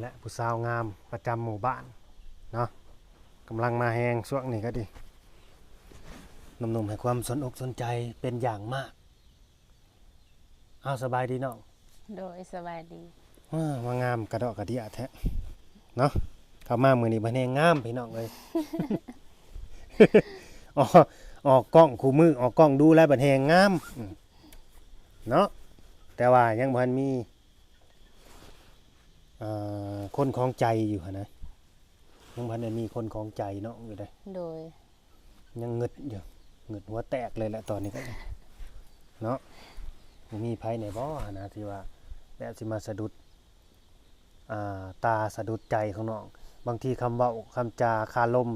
และผู้สาวงามประจำหมู่บ้านเนาะกำลังมาแหงช่วงนี้ก็ดีหนุ่มๆให้ความสนอกสนใจเป็นอย่างมากเอาสบายดีเนาะโดยสบายดีว้ามางามกระดอกกระเดียแท้เนาะเข้ามามือนี้บันแหงงามพี่น้องเลยออกออกกล้องคู่มือออกกล้องดูแลบันแหงงามอืมเนาะแต่ว่ายังพันมีเอ่อ คนของใจอยู่หั่นนะยังพันได้มีคนของใจเนาะอยู่เลยโดย ยังเงึดอยู่เงึดหัวแตกเลยแหละตอนนี้ก็ได้เนาะบ่มีไผในบ่หั่นนะที่ว่าแบบสิมาสะดุดอ่าตาสะดุดใจของน้องบางทีคำเว้าคำจาคาลม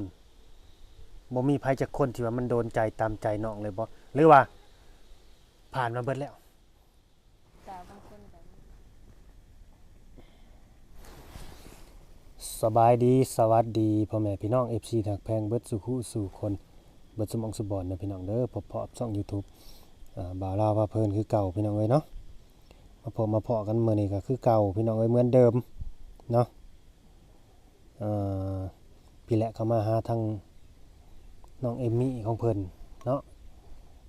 บ่มีไผจักคนที่ว่ามันโดนใจตามใจน้องเลยบ่หรือว่า ผ่านมาเบิดแล้ว กาบางคนกัน สบายดีสวัสดีพ่อแม่พี่น้อง FC ถักแพงเบิดสุขุสู่คนเบิดสมองสุบอนนะพี่น้องเด้อพบเพาะช่อง YouTube อ่าบ่าวลาวว่าเพลินคือเก่าพี่น้องเอ้ยเนาะมาพบมาเพาะกันเมื้อนี้ก็คือเก่าพี่น้องเอ้ยเหมือนเดิมเนาะพี่แหละเข้ามาหาทางน้องเอมี่ของเพลินเนาะ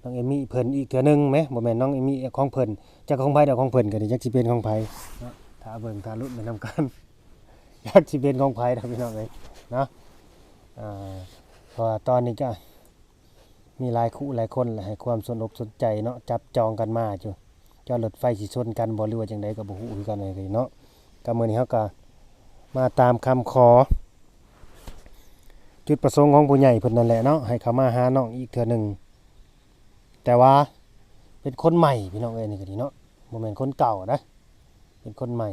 น้องเอมี่เพลินอีกเทื่อนึงแหมบ่แม่นน้องเอมี่ของเพลินจักของไผเดอกของเพลินก็ได้จักสิเป็นของไผเนาะถ้าเบิ่งถ้าลุ้นไปนํกัน อยากสิเป็นของไผนะพี่น้องเอ้ยเนาะเพราะตอนนี้ก็มีหลายคู่หลายคนแหละให้ความสนอกสนใจเนาะจับจองกันมาจ้ะจอรถไฟสิชนกันบ่หรือว่าจังไดก็บ่ฮู้คือกันเลยเนาะก็มื้อนี้เฮาก็มาตามคำขอ จุดประสงค์ของผู้ใหญ่เพิ่นนั่นแหละเนาะให้เขามาหาน้องอีกเทื่อหนึงแต่ว่าเป็นคนใหม่พี่น้องเอ้ยนี่ก็ดีเนาะบ่แม่นคนเก่านะเป็นคนใหม่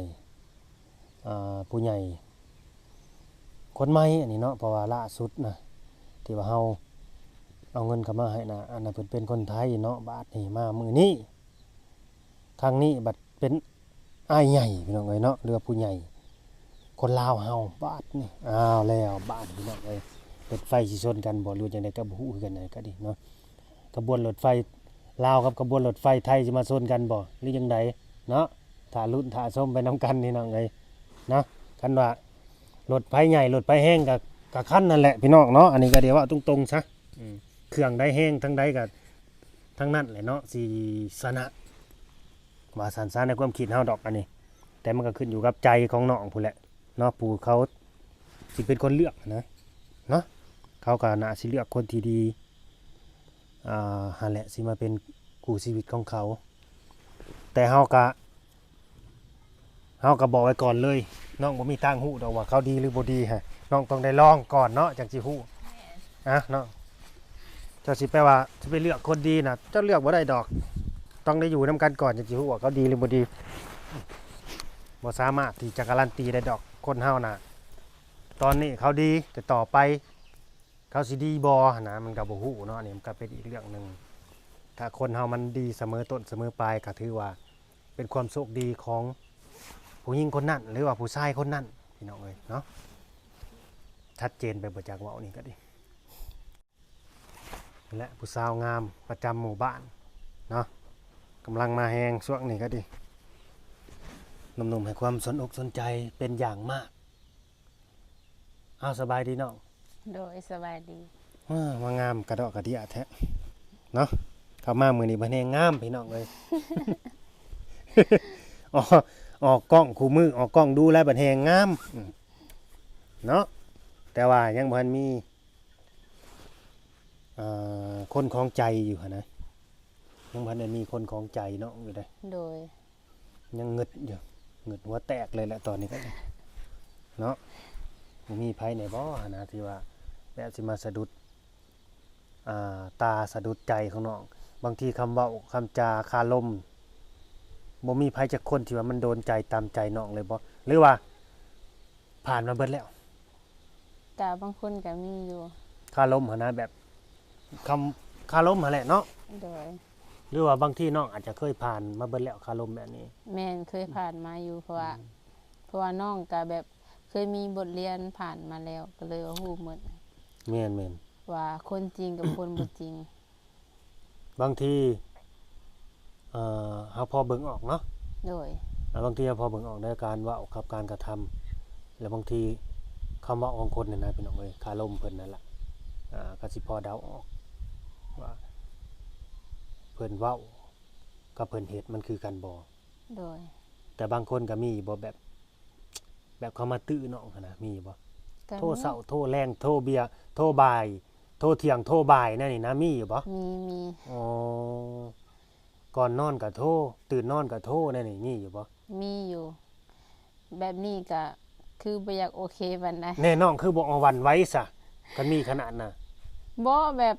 ผู้ใหญ่ คนใหม่อันนี้เนาะเพราะว่าล่าสุดนะที่ว่าเฮาเอาเงินเข้ามาให้นะอันนั้นเพิ่นเป็นคนไทยเนาะบาทนี่มามื้อนี้ครั้งนี้บัดเป็นอ้ายใหญ่พี่น้องเอ้ยเนาะเรือผู้ใหญ่ คนลาวเฮาบาทนี่อ้าวแล้วบาทพี่น้องเอ้ยรถไฟสิชนกันบ่รู้จังได๋ก็บ่ฮู้กันไหนก็ดีเนาะกระบวนรถไฟลาวกับกระบวนรถไฟไทยสิมาชนกันบ่หรือจังไดเนาะถ้าลุ้นถ้าชมไปนํกันนี่น้องเอ้ย นะคันว่ารถไฟใหญ่รถไฟแห้งกับกับคันนั่นแหละพี่น้องเนาะอันนี้ก็เดี๋ยวว่าตรงๆซะอืมเครื่องได้แห้งทั้งใดกับทั้งนั้นแหละเนาะสีสนะว่าสันสานในความคิดเฮาดอกอันนี้ แต่มันก็ขึ้นอยู่กับใจของน้องผู้นแหละเนาะผู้เขาสิเป็นคนเลือกนะเนาะเขาก็น่าสิเลือกคนที่ดีอ่าหันแหละสิมาเป็นคู่ชีวิตของเขา แต่เฮาก็ เฮาก็บอกไว้ก่อนเลยน้องบ่มีทางฮู้ดอกว่าเขาดีหรือบ่ดีฮะน้องต้องได้ลองก่อนเนาะจังสิฮู้อะเนาะเจ้าสิแปลว่าสิไปเลือกคนดีนะเจ้าเลือกบ่ได้ดอก ต้องได้อยู่นํกันก่อนจังสิฮู้ว่าเขาดีหรือบ่ดีบ่สามารถที่จะการันตีได้ดอกคนเฮาน่ะตอนนี้เขาดีแต่ต่อไปเขาสิดีบ่หั่นะมันก็บ่ฮู้เนาะนี่มันก็เป็นอีกเรื่องหนึ่งถ้าคนเฮามันดีเสมอต้นเสมอปลายก็ถือว่าเป็นความโชคดีของ ผู้หญิงคนนั้นหรือว่าผู้ชายคนนั้นพี่น้องเอ้ยเนาะชัดเจนไปบจากเว่านี่ก็ดีและผู้สาวงามประจำหมู่บ้านเนาะกำลังมาแหงช่วงนี้ก็ดีหนุ่มๆให้ความสนอกสนใจเป็นอย่างมากเอาสบายดีน้องโดยสบายดีว้ามางามกระดอกกระเดียแท้เนาะเข้ามามือนี้บันแหงงามพี่น้องเลยออก ออกกล้องคู่มือออกกล้องดูแลบันแหงงามอืมเนาะแต่ว่ายังพันมีเอ่อคนของใจอยู่หั่นนะยังพันได้มีคนของใจเนาะอยู่เลยโดย ยังเงึดอยู่เงึดหัวแตกเลยแหละตอนนี้ก็ได้เนาะบ่มีไผในบ่หั่นนะที่ว่าแบบสิมาสะดุดอ่าตาสะดุดใจของน้อง บางทีคำเว้าคำจาคาลม บ่มีไผจักคนที่ว่ามันโดนใจตามใจน้องเลยบ่หรือว่า ผ่านมาเบิดแล้วกาบางคนก็มีอยู่คาลมหั่นนะแบบคำคาลมหั่นแหละเนาะโดย หรือว่าบางที่น้องอาจจะเคยผ่านมาเบิดแล้วคาลมแบบนี้ แม่นเคยผ่านมาอยู่เพราะว่าเพราะว่าน้องก็แบบเคยมีบทเรียนผ่านมาแล้วก็เลยว่าฮู้หมดแม่นแม่นว่าคนจริงกับคนบ่จริง บางที เอ่อเฮาพอเบิ่งออกเนาะโดยแล้วบางทีเราพอเบิ่งออกในการเว่ากับการกระทแล้วบางทีคำเว้าของคนนี่นะพี่น้องเอ้ยคารมเพิ่นนั่นล่ะอ่าก็สิพอเดาออกว่าเพิ่นเว้ากับเพิ่นเฮ็ดมันคือกันบ่โดยแต่บางคนก็มีบ่แบบ แบบเขามาตื้อน้องหั้นนะมีบ่ก็โทรเช้าโทรแรงโทรเบียร์โทรบ่าย โทรเที่ยงโทรบ่ายนั่นนี่นะมีอยู่บ่มีมีอ๋อ ก่อนนอนก็โทรตื่นนอนก็โทรนั่นนี่มีอยู่บ่มีอยู่ แบบนี้ก็คือบ่อยากโอเคปานใดแน่น้องคือบ่เอาวันไว้ซะกันมีขนาดน่ะบ่แบบ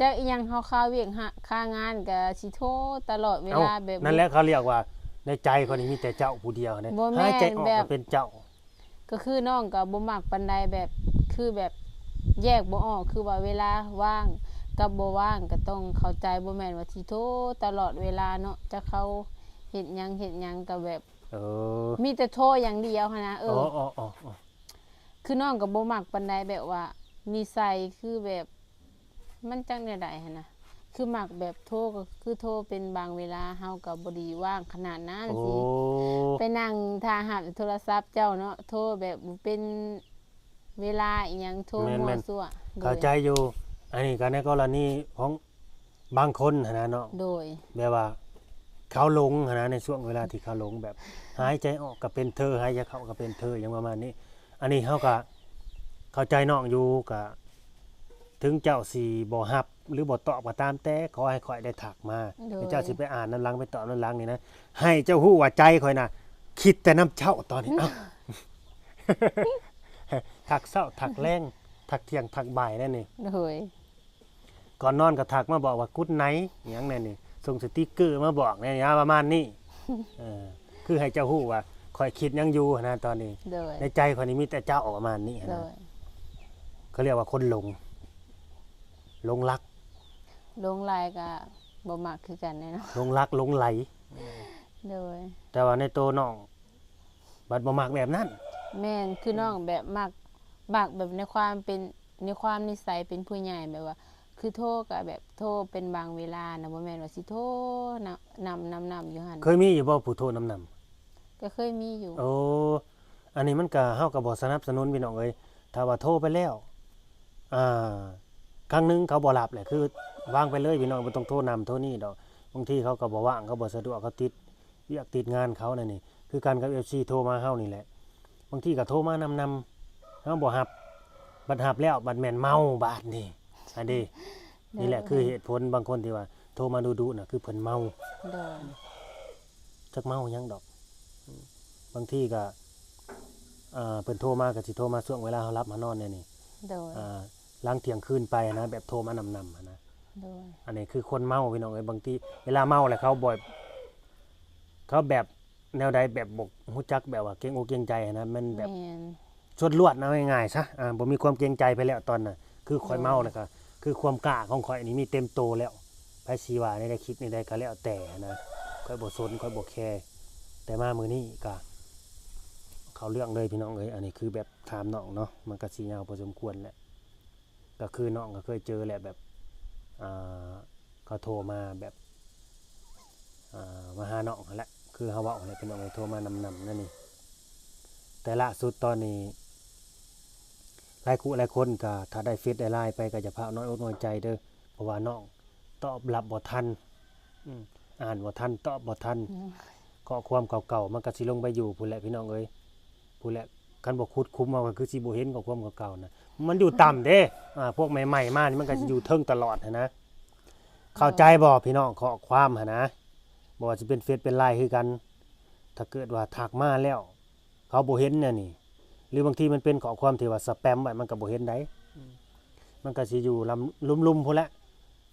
จะอีหยังเฮาค่าเวียกหาค่างานก็สิโทรตลอดเวเอ้าลาแบบนั่นแหละเขาเรียกว่า ในใจคนนี้มีแต่เจ้าผู้เดียวนะบ่แม่นหายใจออกแบบก็เป็นเจ้า ก็คือน้องก็บ่มักปานใดแบบคือแบบแยกบ่ออกคือว่าเวลาว่าง กับบ่ว่างก็ต้องเข้าใจบ่แม่นว่าสิโทรตลอดเวลาเนาะจะเขาเฮ็ดหยังเฮ็ดหยังก็แบบเออมีแต่โทรอย่างเดียวหันนะเออ๋อออ๋ออ๋ออ๋อคือน้องก็บ่มักปานใดแบบว่านิสัยคือแบบมันจังได๋ได้หั่นนะคือมักแบบโทรก็คือโทรเป็นบางเวลาเฮาก็บ่ไดีว่างขนาดนั้นโอ้สิไปนั่งท่าหับโทรศัพท์เจ้าเนาะโทรแบบบ่เป็นเวลาอีหยังโทรมั่วซั่วโดยเข้าใจอยู่ อันนี้ก็ในกรณีของบางคนหั้นนะเนาะโดย แบบว่า เขาหลงหั้นนะในช่วงเวลาที่เขาหลงแบบ หายใจออกก็เป็นเธอหายใจเข้าก็เป็นเธออย่างประมาณนี้ อันนี้เขาก็เข้าใจน้องอยู่ก็ถึงเจ้าสีบ่ฮับ หรือบ่ตอบก็ตามแต่ขอให้ข่อยได้ถักมาโดยเดี๋ยวเจ้าสิไปอ่านนั้นหลังไปตอบนั้นหลังนี่นะให้เจ้าฮู้ว่าใจข่อยน่ะคิดแต่น้ำเจ้าตอนนี้เอ้า ถักเช้าถักแรงถักเที่ยงถักบ่ายนั่นนี่ โดย ก่อนนอนก็ถักมาบอกว่ากุ๊ดไนท์อหย่างนั่นนี่ส่งสติกเกอร์มาบอกเนี่ยนะประมาณนี้เออคือให้เจ้าฮู้ว่าข่อยคิดหยังอยู่นะตอนนี้ โดยในใจข่อยนี้มีแต่เจ้าประมาณนี้โดนะยเขาเรียกว่าคนหลงหลงรักลงลายก็บ่มักคือกันแน่เนาะหลงรักหลงไหล โดย แต่ว่าในตัวน้องบัดบ่มักแบบนั้น แม่นคือน้องแบบมักมักแบบในความเป็นในความนิสัยเป็นผู้ใหญ่แบบว่า คือโทรก็แบบโทรเป็นบางเวลานะบ่แม่นว่าสิโทรนำนำนำนำอยู่หั่นเคยมีอยู่บ่ผู้โทษน้ำนำก็เคยมีอยู่ โอ้อันนี้มันก็เฮาก็บ่สนับสนุนพี่น้องเอ้ยถ้าว่าโทรไปแล้วอ่าครั้งหนึงเขาบ่รับแหละคือวางไปเลยพี่น้องบ่ต้องโทรนำโทรนี่ดอกบางทีเขาก็บ่ว่างเขาบ่สะดวกเขาติดเวียกติดงานเขานั่นนี่คือกันกับ FC โทรมาเฮานี่แหละ บางทีก็โทรมานำนำเฮาบ่รับบัดรับแล้วบัดแม่นเมาบาดนี่ อันนี้นี่แหละคือเหตุผลบางคนที่ว่า โทรมาดูๆน่ะคือเพิ่นเมาโดยจักเมาหยังดอกอืมบางทีก็อ่าเพิ่นโทรมาก็สิโทรมาช่วงเวลาเฮารับมานอนเนี่ยนี่โดยอ่าหลังเที่ยงคืนไปนะแบบโทรมานำนำนะโดยอันนี้คือคนเมาพี่น้องเอ้ยบางทีเวลาเมาแหละเขาบ่อยเขาแบบแนวใดแบบบกฮู้จักแบบว่าเกรงอกเกรงใจนะมันแบบแม่นชดลวดนะง่ายๆซะอ่าบ่มีความเกรงใจไปแล้วตอนน่ะคือข่อยเมาแล้วก็ คือความกล้าของข่อยนี่มีเต็มโตแล้วไผสิว่าในได้คิดในได้ก็แล้วแต่นะข่อยบ่สนข่อยบ่แคร์แต่มามือนี้ก็เขาเรื่องเลยพี่น้องเอ้ยอันนี้คือแบบถามน้องเนาะมันก็สิยาวพอสมควรแหละก็คือน้องก็เคยเจอแหละแบบอ่าเขาโทรมาแบบอ่ามาหาน้องแหละคือเฮาว้าแหละพี่น้องเอ้ยโทรมานำๆนั่นนี่แต่ล่าสุดตอนนี้ หลายคู่หลายคนก็ถ้าได้เฟซได้ไลน์ไปก็จะพาน้อยอกน้อยใจเด้อเพราะว่าน้องตอบรับบ่ทันอ่านบ่ทันตอบบ่ทันข้อความเก่าๆมันก็สิลงไปอยู่พุ่นแหละพี่น้องเอ้ยพุ่นแหละคันบ่คุดคุ้มเอาก็คือสิบ่เห็นข้อความเก่าๆนะมันอยู่ต่ำเด้อ่าพวกใหม่ๆมานี่มันก็สิอยู่เทิงตลอดนะเข้าใจบ่พี่น้องข้อความหั้นะบ่ว่าสิเป็นเฟซเป็นไลน์คือกัน ถ้าเกิดว่าทักมาแล้ว เขาบ่เห็นเนี่ยนี่ หรือบางทีมันเป็นข้อความที่ว่าสแปมไว้มันก็บ่เห็นได้มันก็สิอยู่ลำลุ่มๆพุ่นแหละ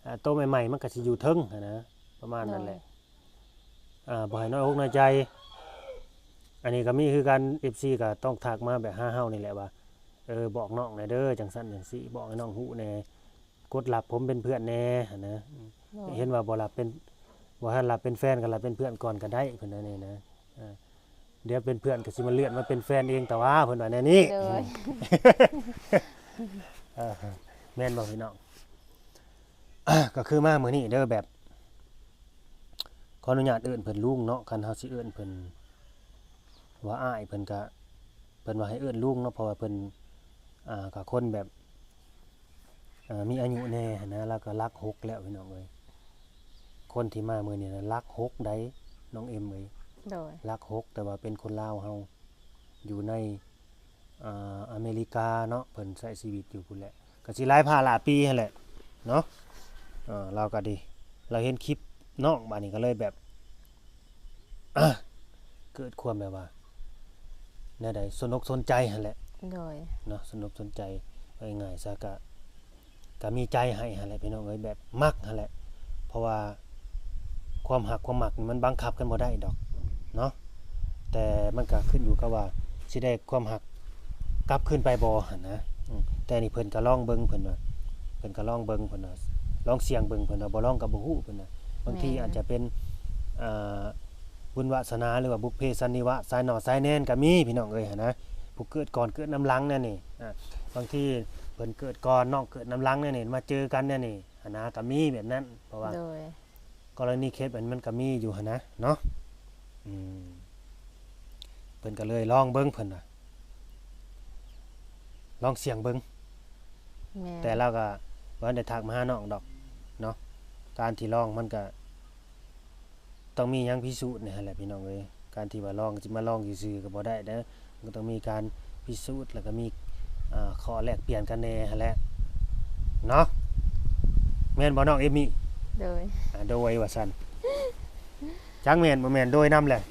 อ่าโตวใหม่ๆมันก็สิอยู่เทิงหั้นนะประมาณนั้นแหละอ่าบ่ให้น้อยอกน้อยใจ อันนี้ก็มีคือกัน FC ก็ต้องทักมาแบบห้าเฮานี่แหละว่าเออบอกน้องหน่อยเด้อจังซั่นจังซี่บอกให้น้องฮู้แหน่กดรับผมเป็นเพื่อนแหน่หั้นนะโดยเห็นว่าบ่รับเป็นบ่ทันรับเป็นแฟนก็รับเป็นเพื่อนก่อนก็ได้เพิ่นว่าแนี่นะอ่า เดี๋ยวเป็นเพื่อนก็สิมาเลื่อนมาเป็นแฟนเองแต่ว่าเพิ่นว่าแน่นี้โดยเออแม่นบ่พี่น้อง ก็คือมามื้อนี้เด้อแบบ ขออนุญาตเอิ้นเพิ่นลุงเนาะคันเฮาสิเอิ้นเพิ่นว่าอ้ายเพิ่นก็พิ่นว่าให้เอิ้นลุงเนาะเพราะว่าเพิ่นอ่าก็คนแบบอ่ามีอายุแน่หั้นนะแล้วก็รักหกแล้วพี่น้องเอ้ยคนที่มามื้อนี้นะรักหกได้น้องเอ็มเอ้ย โดยรักหกแต่ว่าเป็นคนลาวเฮาอยู่ในอ่าอเมริกาเนาะเพิ่นใช้ชีวิตอยู่พุ่นแหละก็สิหลายพาหลายปีหั่นแหละเนาะเออเราก็ดี เราเห็นคลิปน้องบาดนี้ก็เลยแบบอะเกิดความแบบว่าแนวใดสนอกสนใจหั่นแหละโดยเนาะสนอกสนใจว่าง่ายๆซะก็ก็มีใจให้หั่นแหละพี่น้องเอ้ยแบบมักหั่นแหละ เพราะว่าความหักความหมักนี่มันบังคับกันบ่ได้ดอก เนาะแต่มันก็ขึ้นอยู่กับว่าสิได้ความหักกลับขึ้นไปบ่หั่นนะอืมแต่นี่เพิ่นก็ลองเบิ่งเพิ่นว่าเพิ่นก็ลองเบิ่งเพิ่นว่าลองเสี่ยงเบิ่งเพิ่นว่าบ่ลองก็บ่ฮู้เพิ่นน่ะบางทีอาจจะเป็นอ่าบุญวาสนาหรือว่าบุพเพสันนิวะสายหนอสายแน่นก็มีพี่น้องเอ้ยหั่นนะผู้เกิดก่อนเกิดน้ำหลังนั่นนี่อ่าบางทีเพิ่นเกิดก่อนน้องเกิดน้ำหลังนั่นนี่มาเจอกันนั่นนี่หั่นนะก็มีแบบนั้นเพราะว่าโดยกรณีเคสแบบนี้มันก็มีอยู่หันนะเนาะอืม เพิ่นก็เลยลองเบิ่งเพิ่นน่ะลองเสียงเบิ่งแม่นแต่เราก็บ่ได้ทักมาหาน้องดอกเนาะการที่ลองมันก็ต้องมีหยังพิสูจน์นี่หั่นแหละพี่น้องเอ้ยการที่ว่าลองสิมาลองซื่อๆก็บ่ได้เด้อมันก็ต้องมีการพิสูจน์แล้วก็มีอ่าข้อแลกเปลี่ยนกันแน่หั่นแหละเนาะแม่นบ่น้องเอมี่โดยอ่าโดยว่าซั่น จังแม่นบ่แม่นโดยนํแหละ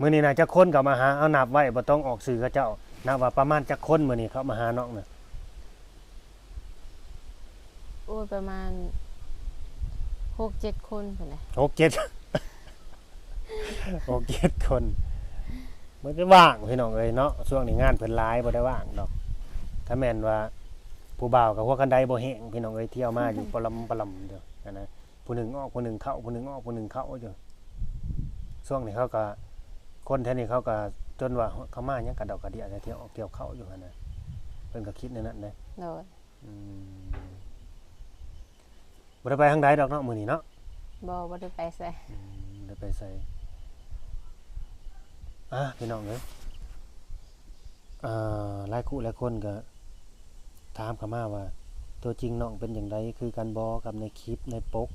มื้อนี้น่ะจักคนก็มาหาเอานับไว้บ่ต้องออกสื่อเขาเจ้านับว่าประมาณจักคนมื้อนี้เขามาหาน้องน่ะโอ้ยประมาณหกเจ็ดคนพุ่นแหละหกเจ็ดหกเจ็ดคนมันก็ว่างพี่น้องเอ้ยเนาะช่วงนี้งานเพิ่นหลายบ่ได้ว่างดอกถ้าแม่นว่าผู้บ่าวกับหัวกันไดบ่แห้งพี่น้องเอ้ยเที่ยวมาอยู่ปลำปลำเด้อนะนะ ผู้หนึ่งออกผู้หนึ่งเข้าผู้หนึ่งออกผู้หนึ่งเข้าอยู่ช่วงนี้เขาก็คนแถวนี้เขาก็จนว่าเขามาหยังกระดอกกระเดียแต่เที่ยวออกเที่ยวเข้าอยู่หั่นน่ะเพิ่นก็คิดในนั้นนะโดยอืมบ่ได้ไปทางใดดอกเนาะมื้อนี้เนาะบ่บ่ได้ไปใส่อืมได้ไปใส่อะพี่น้องเอ้ยอ่าหลายคู่หลายคนก็ถามเข้ามาว่า ตัวจริงน้องเป็นอย่างไรคือกันบอกับในคลิปในปก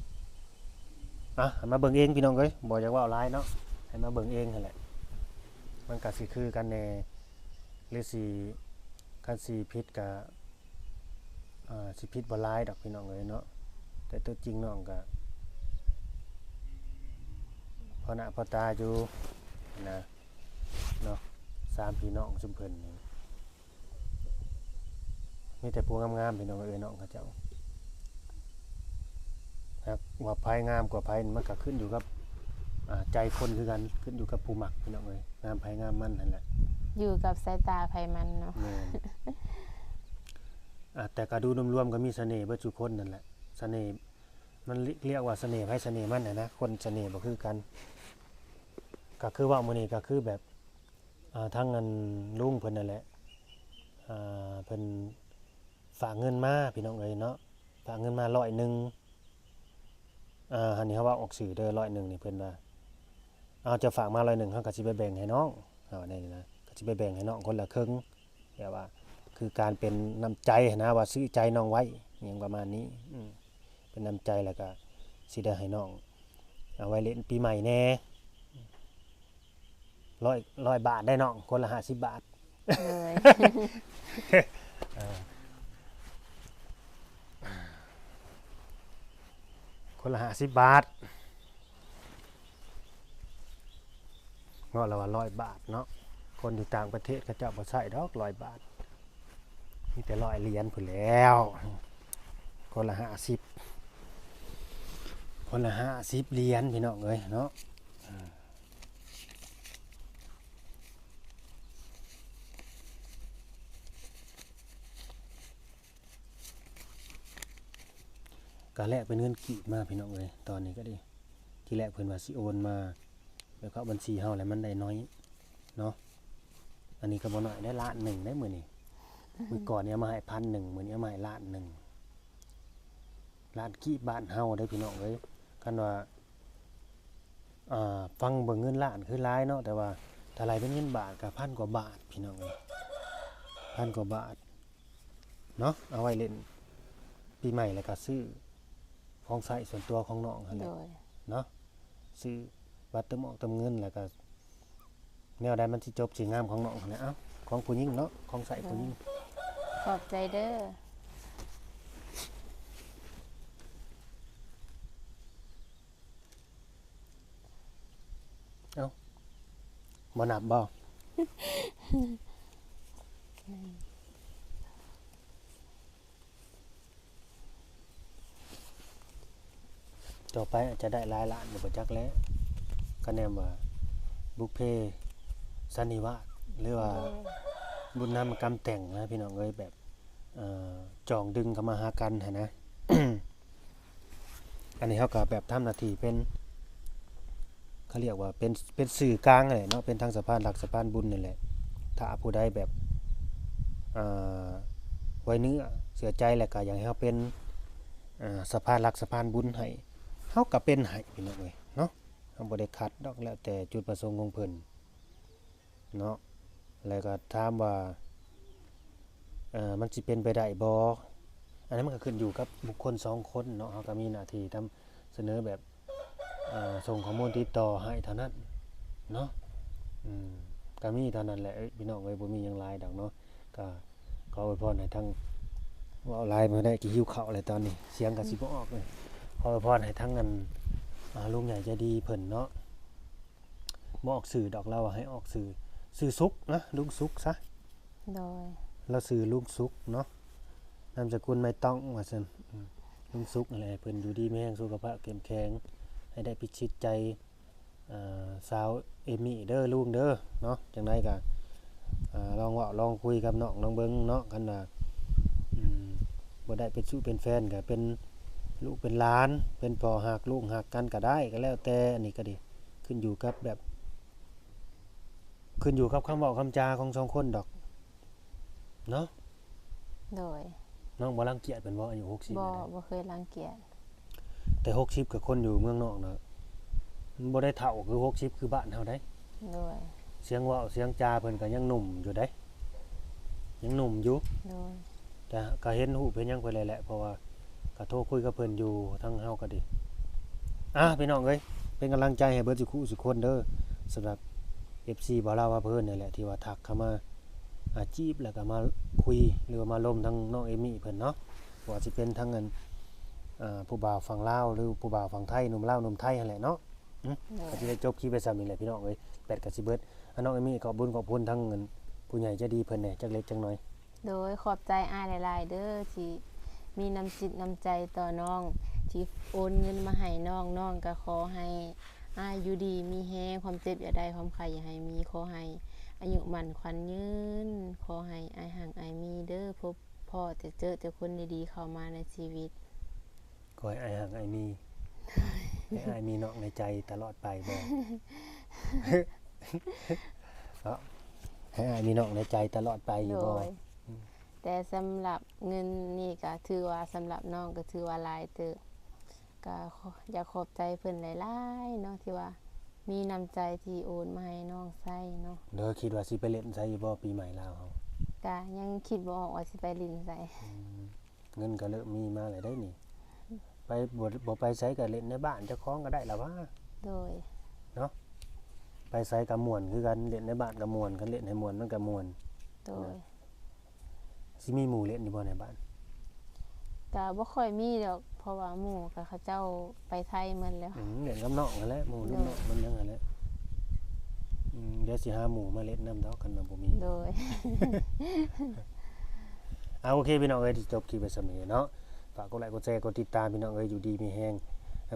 อะให้มาเบิ่งเองพี่น้องเอ้ยบ่อยากว่าหลายเนาะให้มาเบิ่งเองนั่นแหละมันก็สิคือกันแน่หรือสิกันสิผิดกับอ่าสิผิดบ่หลายดอกพี่น้องเอ้ยเนาะแต่ตัวจริงน้องก็พอหน้าพอตาอยู่นะเนาะสามพี่น้องชุมเพิ่นนี่มีแต่พวงงามๆพี่น้องเอ้ยน้องเขาเจ้า ครับว่าภายงามกว่าภายมันก็ขึ้นอยู่กับอ่าใจคนคือกันขึ้นอยู่กับผู้หมักพี่น้องเอ้ยงามภายงามมันนั่นแหละอยู่กับสายตาไผมันเนาะแม่นอะแต่ก็ดูรวมๆก็มีเสน่ห์เบิดทุกคนนั่นแหละเสน่ห์มันเรียกว่าเสน่ห์ไผเสน่ห์มันนะนะคนเสน่ห์บ่คือกันก็คือว่ามื้อนี้ก็คือแบบอ่าทั้งเงินลุงเพิ่นนั่นแหละอ่าเพิ่นฝากเงินมาพี่น้องเอ้ยเนาะฝากเงินมาร้อยหนึ่ง อ่าอันนี้เขาว่าออกสื่อเด้อร้อยหนึ่งนี่เพิ่นว่าเอาจะฝากมาร้อยหนึ่งเขาก็สิไปแบ่งให้น้องเอาอันนี้นะก็สิไปแบ่งให้น้องคนละครึ่งแบบว่า คือการเป็นน้ำใจนะว่าซื้อใจน้องไว้อหย่างประมาณนี้อืมเป็นน้ำใจแล้วก็สิได้ให้น้องเอาไว้เล่นปีใหม่แน่ร้อยร้อยบาทได้น้องคนละห้าสิบบาทเลย คนละห้าสิบบาทเงาะละว่าร้อยบาทเนาะคนอยู่ต่างประเทศเขาเจ้าบ่ใส่ดอกร้อยบาทมีแต่ร้อยเหรียญผุนแล้ว คนละห้าสิบคนละห้าสิบเหรียญพี่น้องเอ้ยเนาะ ก็แลกเป็นเงินกีบมาพี่น้องเลยตอนนี้ก็ดีที่แรกเพิ่อนว่าสิโอนมาแล้วก็บัญชีเฮาแล้วมันได้น้อยเนาะอันนี้ก็บ่น้อยได้ล้านหนึ่งได้มือนี้มื้อก่อนเนี่ยมาให้พันหนึ่งมือนี้เอามาให้ล้านหนึ่งล้านกีบบ้านเฮาได้พี่น้องเอ้ยคันว่าฟังเบิ่งเงินล้านคือหลายเนาะแต่ว่าถ้าไหลเป็นเงินบาทก็พันกว่าบาทพี่น้องเอ้ยพันกว่าบาทเนาะเอาไว้เล่นปีใหม่แล้วก็ซื้อ ของใช้ส่วนตัวของน้องนั่นแหโดละย เนาะซื้อบัตรเติมออกเติมเงินแล้วก็แนวใดมันสิจบสิงามของน้องนั่นแหละเอ้าของผู้หญิงเนาะของใส่ผู้หญิงขอบใจเด้อบ่นับบ่ ต่อไปอาจจะได้หลายล้านอยู่บ่จักแล้วก็แนมว่าบุพเพสันนิวาสหรือว่าบุญนำกรรมแต่งนะพี่น้องเอ้ยแบบอ่อจองดึงเข้ามาหากันนะ อันนี้เขาก็แบบทำนาทีเป็นเขาเรียกว่าเป็นเป็นสื่อกลางอะไรเนาะเป็นทางสะพานหลักสะพานบุญนี่แหละถ้าผู้ใดแบบไว้เนื้อเสียใจแหละก็อย่ากให้เขาเป็นสะพานหลักสะพานบุญให้ เขาก็เป็นให้พี่น้องเอ้ยเนาะเขาบ่ได้ขัดดอกแล้วแต่จุดประสงค์ของเพิ่นเนาะแล้วก็ถามว่าเอ่อมันสิเป็นไปได้บ่อันนั้นมันก็ขึ้นอยู่กับบุคคลสองคนเนาะเขาก็มีหน้าที่ทำเสนอแบบอ่อส่งข้อมูลติดต่อให้เท่านั้นเนาะอืมก็มีเท่านั้นแหละเอ้ยพี่น้องเอ้ยบ่มีหยังหลายดอกเนาะก็ขออวยพรให้ทั้งว่าหลายบ่ได้กี่หิวข้าวอะไรตอนนี้ เสียงก็สิบ่ออกเลย ออวยพรให้ทั้งอันอ่าลุงใหญ่ใจดีเพิ่นเนาะบ่ออกสื่อดอกเราอะให้ออกสื่อซื้อซุกนะลุงซุกซะโดยเราซื้อลุงซุกเนาะนามสกุลไม่ต้องว่าซั่นอืมลุงซุกอะไรเพิ่นอยู่ดีมีแรงสุขภาพเข้มแข็งให้ได้พิชิตใจเอ่อสาวเอมี่เด้อลุงเด้อเนาะจังไดก็อ่าลองเว่าลองคุยกับน้องลองเบิ่งเนาะคันว่าอืมบ่ได้เป็นสู้เป็นแฟนก็เป็น ลูกเป็นหลาน เป็นพ่อหักลูกหักกันก็ได้ก็แล้วแต่อันนี้ก็ดีขึ้นอยู่กับแบบ ขึ้นอยู่กับคำบอกคำจาของสองคนดอกเนาะโดยน้องบ่รังเกียจเป็นว่าอายุหกสิบบ่บ่เคยรังเกียจแต่หกสิบกับคนอยู่เมืองนอกนะมันบ่ได้เท่าคือหกสิบคือบ้านเฮาได้โดยเสียงเว่าเสียงจาเพิ่นก็ยังหนุ่มอยู่ได้ยังหนุ่มอยู่โดยแต่ก็เห็นหูเพิ่นยังเพิ่นเลยแหละเพราะว่า ก็โทรคุยกับเพิ่นอยู่ทั้งเฮาก็ดีอะพี่น้องเอ้ยเป็นกำลังใจให้เบิดสุขุสุขคนเด้อสำหรับ FC บ่าวลาวว่าเพิ่นนี่แหละที่ว่าทักเข้ามาอาจีบแล้วก็มาคุยหรือว่ามาล้มทั้งน้องเอมี่เพิ่นเนาะบ่ว่าสิเป็นทั้งเงินอ่าผู้บ่าวฝั่งลาวหรือผู้บ่าวฝั่งไทยหนุ่มลาวหนุ่มไทยนั่นแหละเนาะโดก็ยสิได้จบคลิปไปซ้ำนี่แหละพี่น้องเอ้ยแปดก็สิเบิดอันน้องเอมี่ขอบคุญขอบคุณทั้งเงินผู้ใหญ่ใจดีเพิ่นแหน่จักเล็กจักน้อย โดยขอบใจอ้ายหลายๆเด้อที่ มีน้ำจิตน้ำใจต่อน้อง ที่โอนเงินมาให้น้องน้องก็ขอให้อ้ายอยู่ดีมีแฮงความเจ็บอย่าได้ความไข่อย่าให้มีขอให้อายุมันขวัญยืนขอให้อ้ายห่างอ้ายมีเด้อพบพ่อจะเจอแต่คนดีๆเข้ามาในชีวิตขอให้อายหักอายมีให้อายมีน้องในใจตลอดไปบ่เนาะให้อายมีน้องในใจตลอดไปอยู่โดบ่ย แต่สำหรับเงินนี่ก็ถือว่าสำหรับน้องก็ถือว่าหลายเติบก็ขออยากขอบใจเพิ่นหลายๆเนาะที่ว่ามีน้ำใจที่โอนมาให้น้องใช้เนาะเด้อคิดว่าสิไปเล่นไสอยู่บ่ปีใหม่ลาวเฮาก็ยังคิดบ่ออกว่าสิไปลินใส่เงินก็เริ่มมีมาแล้วได้นี่ ไปบ่บ่ไปไสก็เล่นในบ้านเจ้าของก็ได้ล่ะว่าโดยไปไสก็ม่วนคือกันเล่นในบ้านก็ม่วนกันเล่นให้ม่วนมันก็ม่วนโดย สิมีหมู่เล่นอยู่บ่ในบ้านก็บ่ค่อยมีดอก เพราะว่าหมู่ก็เขาเจ้าไปไทยหมดแล้ว อืมเล่นกับน้องนั่นแหละหมู่รุ่นน้องมันยังนั่นแหละอืมเดี๋ยวสิหาหมู่มาเล่นนำดอกกันว่าบ่มี โดย เอาโอเคพี่น้องเอ้ยที่จบคลิปไปสำนี้เนาะฝากกดไลค์กดแชร์กดติดตามพี่น้องเอ้ยอยู่ดีมีแฮง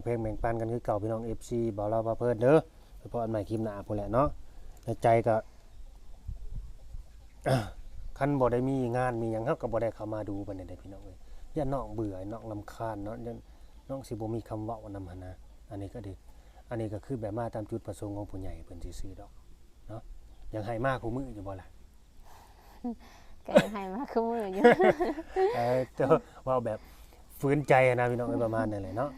เพลงแบ่งปันกันคือเก่าพี่น้อง FC บ่าวเราว่าเพิ่นเด้อไปพบกันใหม่คลิปหน้าพุ่นแหละเนาะในใจก็ คันบ่ได้มีงานมีหยังเฮาก็บ่ได้เข้ามาดูปานใดเด้อพี่น้องเอ้ยอย่าน้องเบื่อน้องรำคาญเนาะอย่าน้องสิบ่มีคำเว้านำหั่นนะอันนี้ก็ดีอันนี้ก็คือแบบมาตามจุดประสงค์ของผู้ใหญ่เพิ่นซื่อๆดอกเนาะยังให้มาคู่มืออยู่บ่ล่ะก็ยังให้มาคือมืออยู่เออเจ้าว่าแบบฟื้นใจอะนะพี่น้องเอ้ยประมาณนั่นแหละเนาะ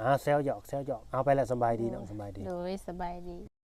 อ่าแซวหยอกแซวหยอกเอาไปแล้วสบายดีเนาะสบายดีโดยสบายดี